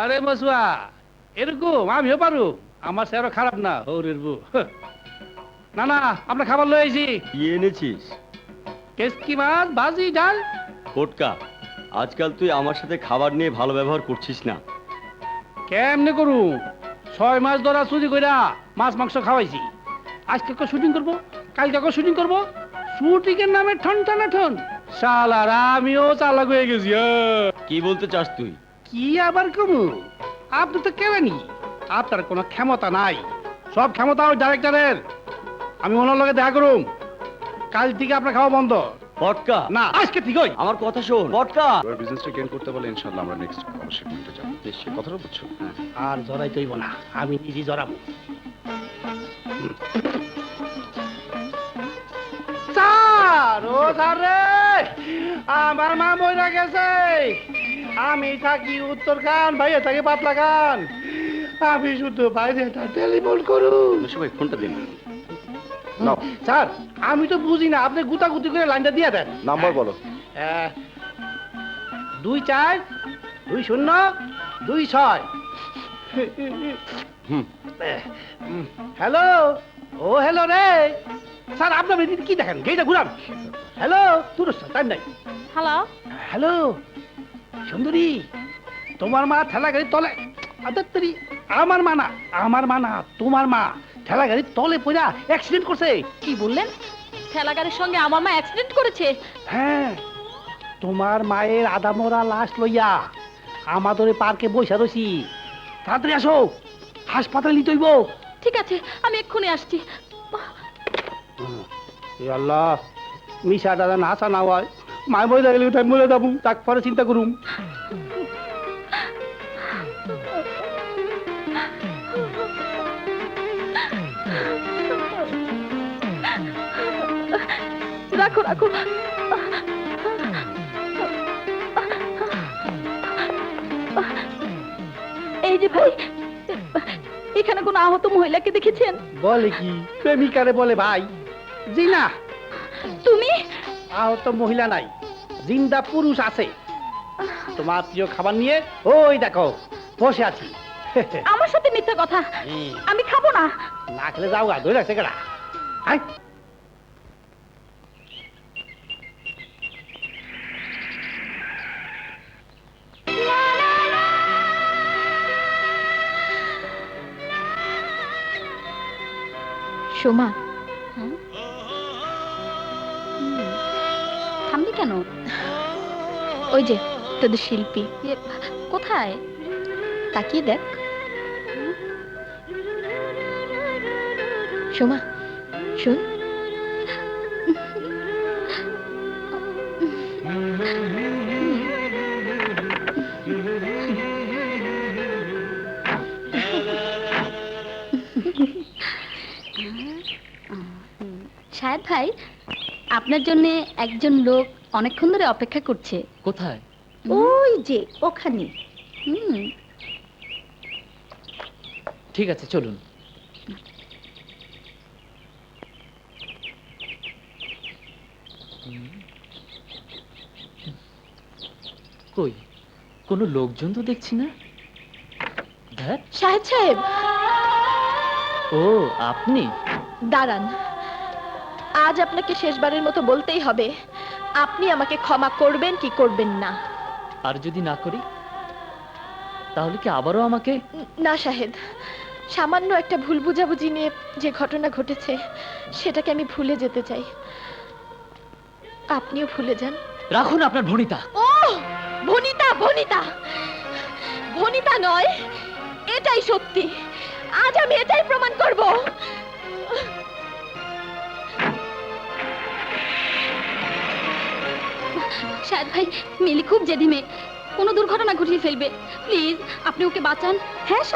আরে মসুয়া এরকম আমিও পারু। আমার সে আরও খারাপ না হৌরের বউ। না না আমরা খাবার লয়ে আইছি। কি এনেছিস? কেসকি মাছ ভাজি ডাল। ফটকা। আজকাল তুই আমার সাথে খাবার নিয়ে ভালো ব্যবহার করছিস না। কেমনে করু? ছয় মাস ধরা চুরি কইরা মাছ মাংস খাওয়াইছি। আজকে শুটিং করব? কালকে শুটিং করব? শুটিং এর নামে ঠন টানা ঠন শালার আমিও চালাক হয়ে গেছি হ্যাঁ। কি বলতে চাস তুই? কি আবার কমু? আপনি তো আপনার কোনো ক্ষমতা নাই। সব ক্ষমতা ওই ডাইরেক্টরের আমি ওনার লগে দেখা করুম। কাল থেকে আপনার খাওয়া বন্ধ। না আজকে ঠিক ওই আমার কথা শোন। এবার বিজনেসটা গেইন করতে পারলে ইনশাআল্লাহ আমরা নেক্সট শিপমেন্টে যাব। কথাটা বুঝছ? হ্যাঁ। আর জড়াই তৈব না। আমি নিজে জড়াবো। ও আমার মা মরে গেছে। আমি থাকি উত্তর খান ভাইয়া থাকি পাতলা খান। আমি শুধু বাইরে টেলিফোন করুন। ভাই ফোনটা দিন। নাও। স্যার আমি তো বুঝি না আপনি গুতাগুতি করে লাইনটা দিয়ে দেন। নাম্বার বলো। দুই চার দুই শূন্য দুই ছয়। হ্যালো? ও হ্যালো রে। স্যার আপনার এদিকে কি দেখেন? গেইটা ঘুরান। হ্যালো তোর টাইম নাই। হ্যালো হ্যালো সুন্দরী তোমার মা ঠেলা গাড়ি তলে আদাত্তরি আমার মা না আমার মা না তোমার মা ঠেলা গাড়ির তলে পড়া অ্যাক্সিডেন্ট করছে। কি বললেন? ঠেলা গাড়ির সঙ্গে আমার মা অ্যাক্সিডেন্ট করেছে? হ্যাঁ তোমার মায়ের আদা মরা লাশ লইয়া আমাদের পার্কে বসে রয়েছি তাড়াতাড়ি আসো হাসপাতালে নিতে হইব। ঠিক আছে আমি এক্ষুনি আসছি। আল্লাহ মিশা দাদা না আসা না হয়। মায় বই দেখলে উঠাই মরে যাব তাক পরে চিন্তা করুম। রাখো রাখো। এই যে ভাই এখানে কোনো আহত মহিলাকে দেখেছেন? বলে কি? প্রেমিকারে বলে ভাই। জি না তুমি? আহত মহিলা নাই। জিন্দা পুরুষ আছে। তোমার প্রিয় খাবার নিয়ে ওই দেখো বসে আছি। আমার সাথে মিথ্যা কথা। আমি খাব না। না খেলে যাও গা ধরে রাখছে কেডা? সোমা। থামলি কেন? ওই যে তোদের শিল্পী। কোথায়? তাকিয়ে দেখ। সোমা শোন। শায়দ ভাই। আপনার জন্য একজন লোক অনেকক্ষণ ধরে অপেক্ষা করছে। কোথায়? ওই যে ওখানে। হুম। ঠিক আছে চলুন। কই কোনো লোকজন তো দেখছি না? ধ্যাৎ, শাহেদ সাহেব। ও আপনি? দাঁড়ান। আজ আপনাকে শেষবারের মতো বলতেই হবে আপনি আমাকে ক্ষমা করবেন কি করবেন না। আর যদি না করি তাহলে কি আবারও আমাকে না শাহেদ সামান্য একটা ভুল বুঝাবুঝি নিয়ে যে ঘটনা ঘটেছে সেটাকে আমি ভুলে যেতে চাই। আপনিও ভুলে যান। রাখুন আপনার ভণিতা ও ভনিতা ভনিতা! ভনিতা নয় এটাই সত্যি। আজ আমি এটাই প্রমাণ করব। শায়দ ভাই, মিলি খুব জেদি মেয়ে। কোনো দুর্ঘটনা ঘটিয়ে ফেলবে। প্লিজ, আপনি ওকে বাঁচান। হ্যাঁ